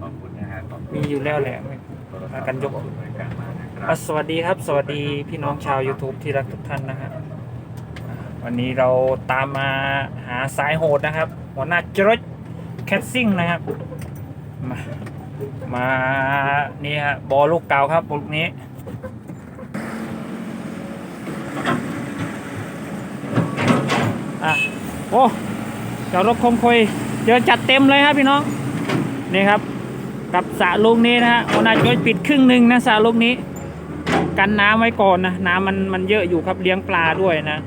ขอบคุณนะฮะขอบคุณมีอยู่แล้วแหละไม่พากันยก ขอบคุณบริการมานะครัอะบสวัสดีครับ สวัสดีพี่น้องชาว YouTube ที่รักทุกท่านนะฮะอ่าวันนี้เราตามมาหาสายโหดนะครับ หัวหน้าจรดแคสซิ่งนะครับ มามานี่ฮะบอลลูกเก่าครับลูกนี้ อะ โอ้เจ้ารถคงคอยเจอจัดเต็มเลยครับพี่น้อง นี่ครับ กับสระลูกนี้นะฮะโอนาจอยปิดครึ่งหนึ่งนะสระลูกนี้ กันน้ำไว้ก่อนนะน้ำมันมันเยอะอยู่ครับเลี้ยงปลาด้วยนะ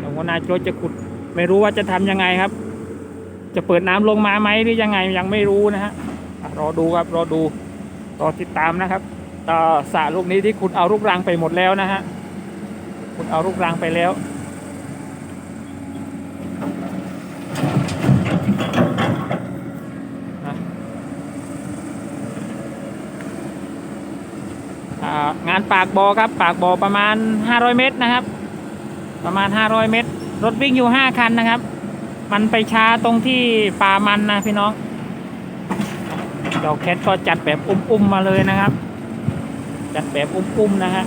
โอนาจอยจะขุดไม่รู้ว่าจะทำยังไงครับ จะเปิดน้ำลงมาไหมหรือยังไงยังไม่รู้นะฮะอะรอดูครับรอดูรอติดตามนะครับต่อสระลูกนี้ที่ขุดเอาลูกรังไปหมดแล้วนะฮะขุดเอาลูกรังไปแล้ว อ่างาน ปากบอครับ ปากบอประมาณ 500 เมตรนะครับ ประมาณ 500 เมตร รถวิ่งอยู่ 5 คันนะครับ มันไปช้าตรงที่ป่ามันนะพี่น้องดอกแคทก็จัดแบบอุ้มๆมาเลยนะครับ จัดแบบอุ้มๆนะฮะ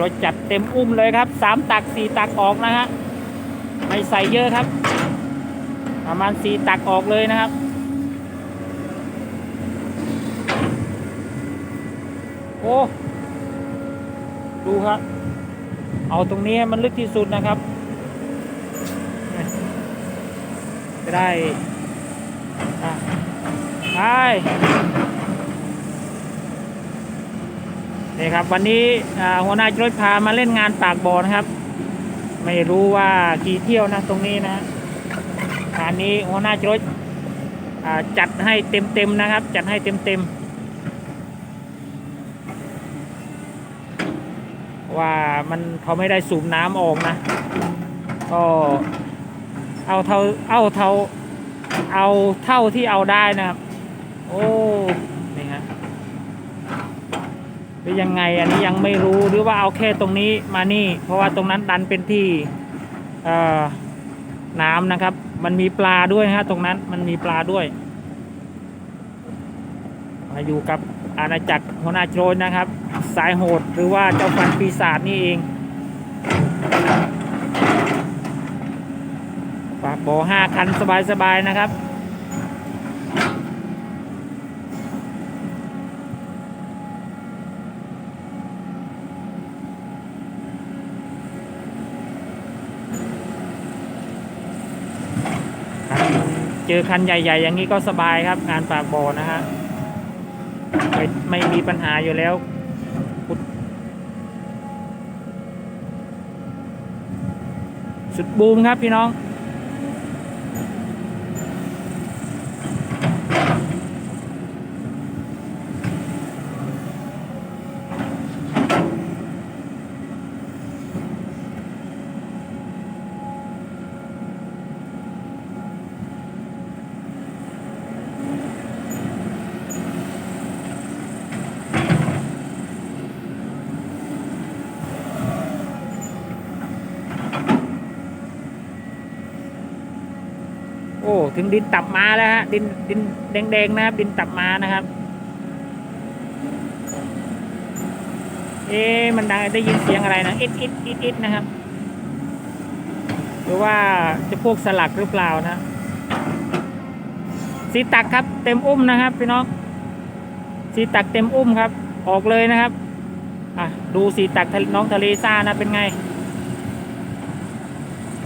รถจัดเต็มอุ้มเลยครับสามตักสี่ตักออกนะฮะไม่ใส่เยอะครับ ประมาณสี่ตักออกเลยนะครับโอ้ดูครับ เอาตรงนี้ให้มันลึกที่สุดนะครับ จะได้ ไป นี่ครับ วันนี้หัวหน้าจรถพามาเล่นงานปากบ่อนะครับ ไม่รู้ว่ากี่เที่ยวนะตรงนี้นะงานนี้หัวหน้าจรถจัดให้เต็มๆนะครับ จัดให้เต็มๆว่ามันเขาไม่ได้สูบน้ำออกนะ ก็เอาเท่าเอาเท่าเอาเท่าที่เอาได้นะครับ โอ้ รือยังไงอันนี้ยังไม่รู้หรือว่าเอาแค่ตรงนี้มานี่ เพราะว่าตรงนั้นดันเป็นที่น้ำนะครับ มันมีปลาด้วยฮะตรงนั้นมันมีปลาด้วยมาอยู่กับอาณาจักรหัวหน้าโจรนะครับ สายโหดหรือว่าเจ้าฟันปีศาจนี่เองปากบ่อห้าคันสบายๆนะครับ เจอคันใหญ่ ๆ อย่างนี้ก็สบายครับงานปากบ่อนะฮะไม่ไม่มีปัญหาอยู่แล้วสุดบูมครับพี่น้อง ถึงดินตับมาแล้วฮะ ดินดินแดงๆนะครับ ดินตับมานะครับ เอ๊มันดังได้ยินเสียงอะไรนะอิดอิดอิดอิดนะครับ หรือว่าจะพวกสลักหรือเปล่านะสีตักครับ เต็มอุ้มนะครับพี่น้องสีตักเต็มอุ้มครับ ออกเลยนะครับอะดูสีตักน้องทะเลซ่านะเป็นไง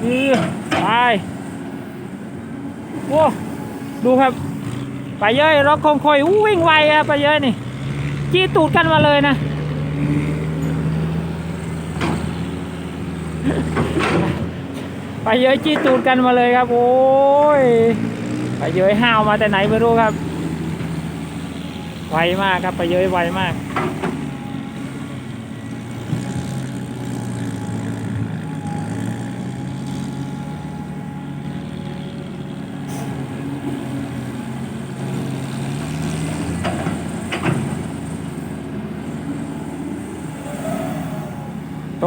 เออไป โอ้ดูครับไปเย้ยเราคงคอยอู้วิ่งไวอะไปเย้ยนี่จี้ตูดกันมาเลยนะไปเย้ยจี้ตูดกันมาเลยครับ โอ้ยไปเย้ยห้าวมาแต่ไหนไม่รู้ครับ ไวมากครับไปเย้ยไวมาก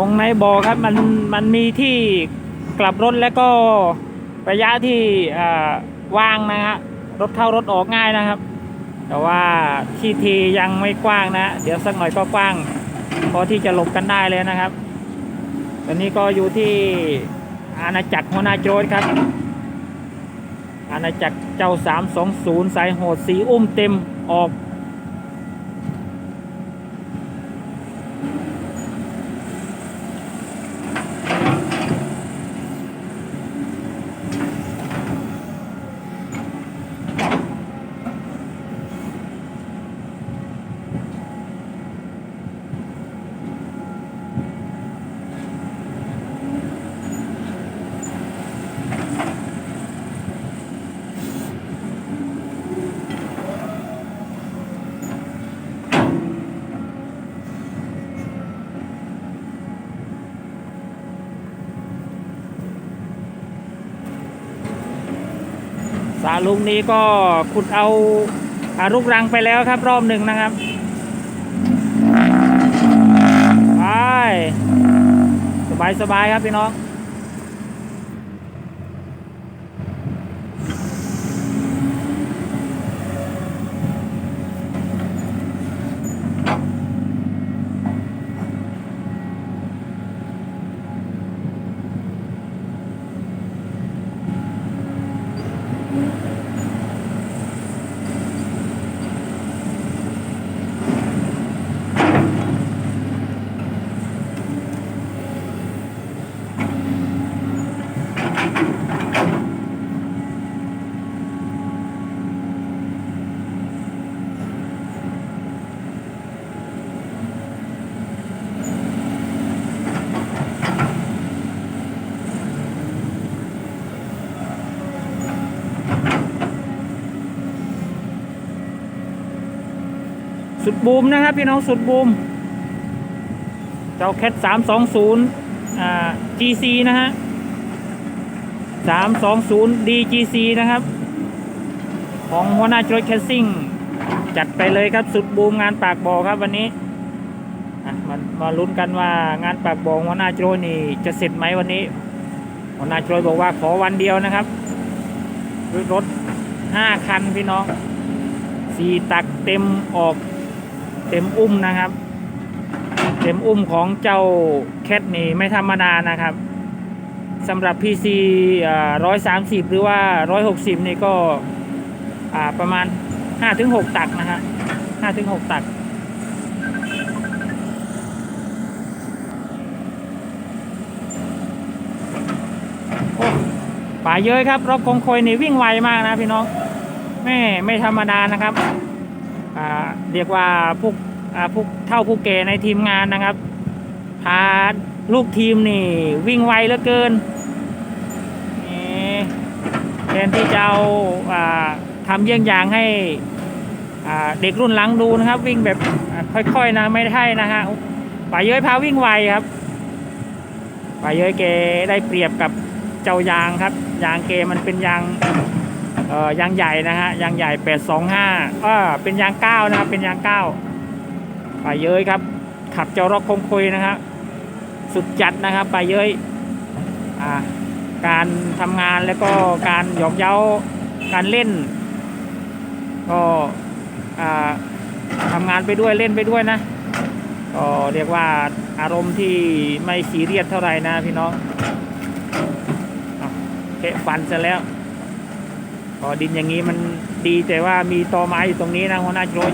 ตรงในบ่อครับมันมันมีที่กลับรถแล้วก็ระยะที่ว่างนะฮะรถเข้ารถออกง่ายนะครับ แต่ว่าที่ทียังไม่กว้างนะ เดี๋ยวสักหน่อยก็กว้างพอที่จะหลบกันได้เลยนะครับตอนนี้ก็อยู่ที่อาณาจักรหัวหน้าโจรครับ อาณาจักรเจ้า 320 สายโหดสีอุ้มเต็มออก ลุงนี้ก็ขุดเอาอารุกรังไปแล้วครับ รอบหนึ่งนะครับไปสบายสบายครับพี่น้อง สุดบูมนะครับพี่น้องสุดบูม เจ้าแคทสามสองศูนย์อ่า GC นะฮะสามสองศูนย์ DGC นะครับ ของหัวหน้าโจยแคสซิ่งจัดไปเลยครับสุดบูมงานปากบ่อครับวันนี้มามาลุ้นกันว่างานปากบ่อหัวหน้าโจยนี่จะเสร็จไหมวันนี้ หัวหน้าโจยบอกว่าขอวันเดียวนะครับรถห้าคันพี่น้องสี่ตักเต็มออก เต็มอุ้มนะครับ เต็มอุ้มของเจ้าแคทนี่ไม่ธรรมดานะครับสำหรับ PC ร้อยสามสิบหรือว่าร้อยหกสิบนี่ก็ประมาณห้าถึงหกตักนะฮะห้าถึงหกตักโอ้ป่าเยอะครับรถคงคอยนี่วิ่งไวมากนะพี่น้องแม่ไม่ธรรมดานะครับ เรียกว่าพวกอ่าพวกเท่าผู้แก่ในทีมงานนะครับ พาลูกทีมนี่ วิ่งไวเหลือเกินนี่แทนที่จะเอาอาทำเยี่ยงอย่างให้เด็กรุ่นหลังดูนะครับ วิ่งแบบค่อยๆนะไม่ได้นะฮะป่าเย้ยพาวิ่งไวครับป่าเย้ยแกได้เปรียบกับเจ้ายางครับ ยางเกมันเป็นยาง เอ่อยางใหญ่นะฮะยางใหญ่825ก็เป็นยางเก้านะครับเป็นยางเก้าไปเย้ยครับ ขับเจ้ารอกคงคุยนะฮะสุดจัดนะครับไปเย้ยอ่าการทำงานแล้วก็การหยอกเย้าการเล่น ก็อ่าทำงานไปด้วยเล่นไปด้วยนะก็เรียกว่าอารมณ์ที่ไม่ซีเรียสเท่าไหร่นะพี่น้องเอาเทะฟันซะแล้ว อดินอย่างนี้มันดีแต่ว่ามีตอไม้อยู่ตรงนี้นะหัวหน้าโจย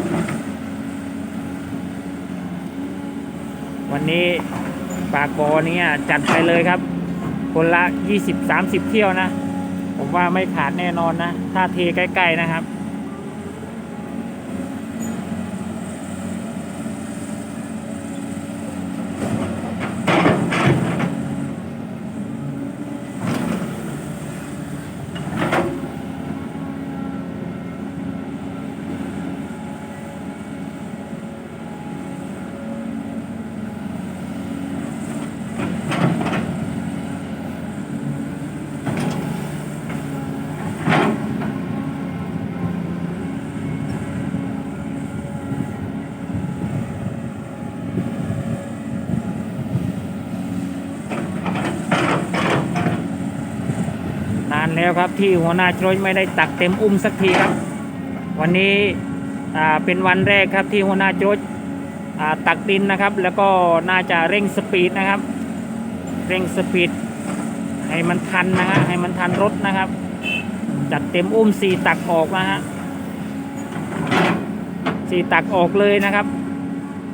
วันนี้ปากอเนี้จัดไปเลยครับ คนละ 20-30 เที่ยวนะ ผมว่าไม่ขาดแน่นอนนะ ถ้าเทใกล้ ๆ นะครับ แล้วครับที่หัวหน้าโจรไม่ได้ตักเต็มอุ้มสักทีครับ วันนี้เป็นวันแรกครับที่หัวหน้าโจรอ่าตักดินนะครับ แล้วก็น่าจะเร่งสปีดนะครับ เร่งสปีดให้มันทันนะฮะให้มันทันรถนะครับ จัดเต็มอุ้มสี่ตักออกนะฮะสี่ตักออกเลยนะครับ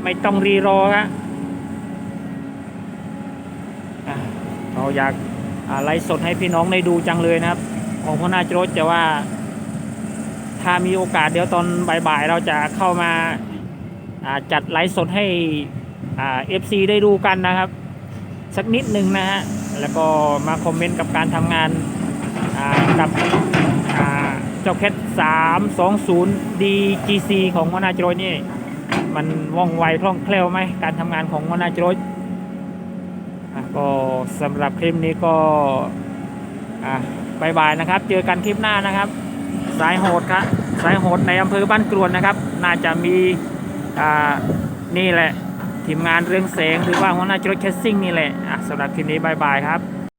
ไม่ต้องรีรอฮะเราอยาก ไลฟ์สดให้พี่น้องได้ดูจังเลยนะครับ ของพ่อนาจรถจะว่า ถ้ามีโอกาสเดี๋ยวตอนบ่ายๆเราจะเข้ามาจัดไลฟ์สดให้เอฟซีได้ดูกันนะครับ สักนิดหนึ่งนะฮะแล้วก็มาคอมเมนต์กับการทำงานกับเจ้าแคทสามสองศูนย์ DGC ของวนาจรนี่มันว่องไวคล่องแคล่วไหมการทำงานของวนาจรอะ ก็สำหรับคลิปนี้ก็อะบายบายนะครับ เจอกันคลิปหน้านะครับ สายโหดครับสายโหดในอำเภอบ้านกรวนนะครับ น่าจะมีอ่านี่แหละทีมงานเรื่องแสงหรือว่าหัวหน้าจรแคสซิ่งนี่แหละอะสำหรับคลิปนี้บายบายครับ